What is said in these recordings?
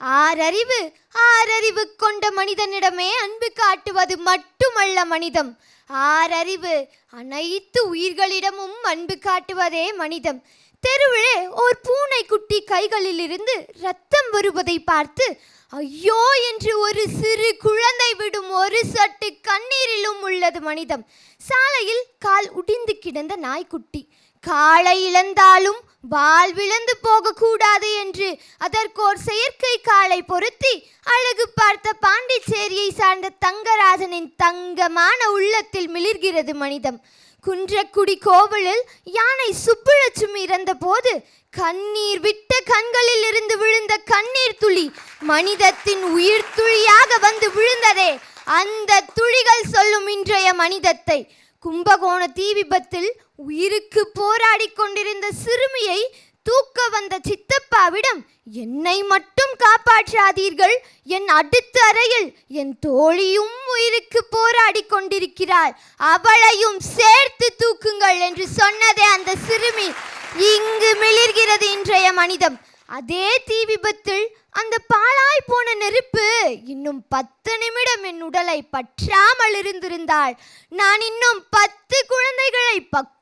ஆறறிவு ஆறறிவு கொண்ட மனிதனிடமே அன்பு காட்டுவது மட்டுமல்ல மனிதம். ஆறறிவு அனைத்து உயிர்களிடமும் அன்பு காட்டுவதே மனிதம். தெருவிலே ஓர் பூனை குட்டி கைகளில் இருந்து ரத்தம் வருவதை பார்த்து ஐயோ என்று ஒரு சிறு குழந்தை விடும் ஒரு சட்டு கண்ணீரிலும் உள்ளது மனிதம். சாலையில் கால் உடிந்து கிடந்த நாய்க்குட்டி காலை இழந்தாலும் வாழ்விழந்து போகக்கூடாது என்று அதற்கோர் செயற்கை காலை பொருத்தி அழகு பார்த்த பாண்டிச்சேரியை சார்ந்த தங்கராஜனின் தங்கமான உள்ளத்தில் மிளிர்கிறது மனிதம். குன்றக்குடி கோவிலில் யானை சுப்புலட்சுமி இறந்தபோது கண்ணீர் விட்ட கண்களில் இருந்து விழுந்த கண்ணீர் துளி மனிதத்தின் உயிர் துளியாக வந்து விழுந்ததே. அந்த துளிகள் சொல்லும் இன்றைய மனிதத்தை கும்பகோண தீ விபத்தில் உயிருக்கு போராடி கொண்டிருந்த சிறுமியை தூக்க வந்த சித்தப்பாவிடம் என்னை மட்டும் காப்பாற்றாதீர்கள். என் அடுத்த அறையில் என் தோழியும் உயிருக்கு போராடி கொண்டிருக்கிறாள் அவளையும் சேர்த்து தூக்குங்கள் என்று சொன்னதே அந்த சிறுமி. இங்கு மிளிர்கிறது இன்றைய மனிதம். அதே தீ விபத்தில் அந்த பாழாய் போன நெருப்பு இன்னும் பத்து நிமிடம் என் உடலை பற்றாமல் இருந்திருந்தால் நான் இன்னும் பத்து குழந்தைகளை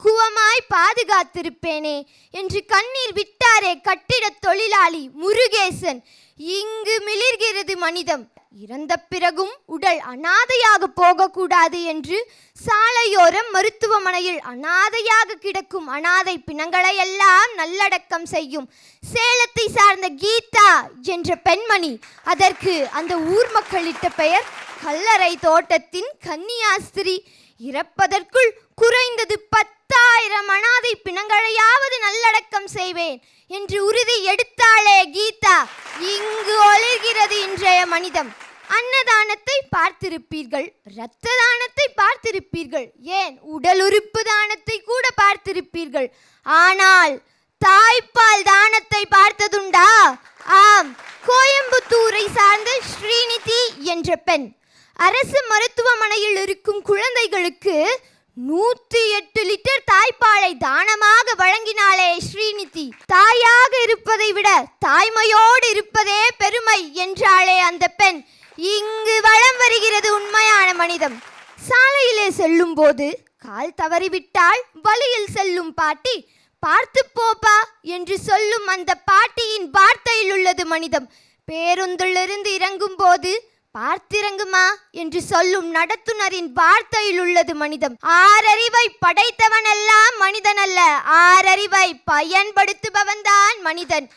பக்குவமாய் பாதுகாத்திருப்பேனே என்று கண்ணீர் விட்டாரே கட்டிடத் தொழிலாளி முருகேசன். இங்கு மிளிர்கிறது மனிதம். இறந்த பிறகும் உடல் அனாதையாக போகக்கூடாது என்று சாலையோரம் மருத்துவமனையில் அனாதையாக கிடக்கும் அனாதை பிணங்களை எல்லாம் நல்லடக்கம் செய்யும். சேலத்தை சார்ந்த கீதா என்ற பெண்மணி அதற்கு அந்த ஊர் மக்களிட்ட பெயர் கல்லறை தோட்டத்தின் கன்னியாஸ்திரி. இறப்பதற்குள் குறைந்தது பத்தாயிரம் அனாதை பிணங்களையாவது நல்லடக்கம் செய்வேன் என்று உறுதி எடுத்தாளே கீதா. இங்கு ஒளிர்கிறது இன்றைய மனிதம். அன்னதானத்தை பார்த்திருப்பீர்கள் இரத்த தானத்தை பார்த்திருப்பீர்கள் ஏன் உடல் உறுப்பு தானத்தை கூட பார்த்திருப்பீர்கள்? ஆனால் தாய்ப்பால் தானத்தை பார்த்ததுண்டா? ஆம் கோயம்புத்தூரை சார்ந்த ஸ்ரீநிதி என்ற பெண். அரசு மருத்துவமனையில் இருக்கும் குழந்தைகளுக்கு நூத்தி எட்டு லிட்டர் தாய்ப்பாலை தானமாக வழங்கினாளே ஸ்ரீநிதி. தாயாக இருப்பதை விட தாய்மையோடு இருப்பதே பெருமை என்றாளே அந்த பெண். இங்கு வலம் வருகிறது உண்மையான மனிதம். சாலையிலே செல்லும் போது கால் தவறிவிட்டால் வழியில் செல்லும் பாட்டி பார்த்து போப்பா என்று சொல்லும் அந்த பாட்டியின் வார்த்தையில் உள்ளது மனிதம். பேருந்திலிருந்து இறங்கும் போது பார்த்திறங்குமா என்று சொல்லும் நடத்துனரின் வார்த்தையில் உள்ளது மனிதம். ஆறறிவை படைத்தவனெல்லாம் மனிதன் அல்ல ஆறறிவை பயன்படுத்துபவன்தான் மனிதன்.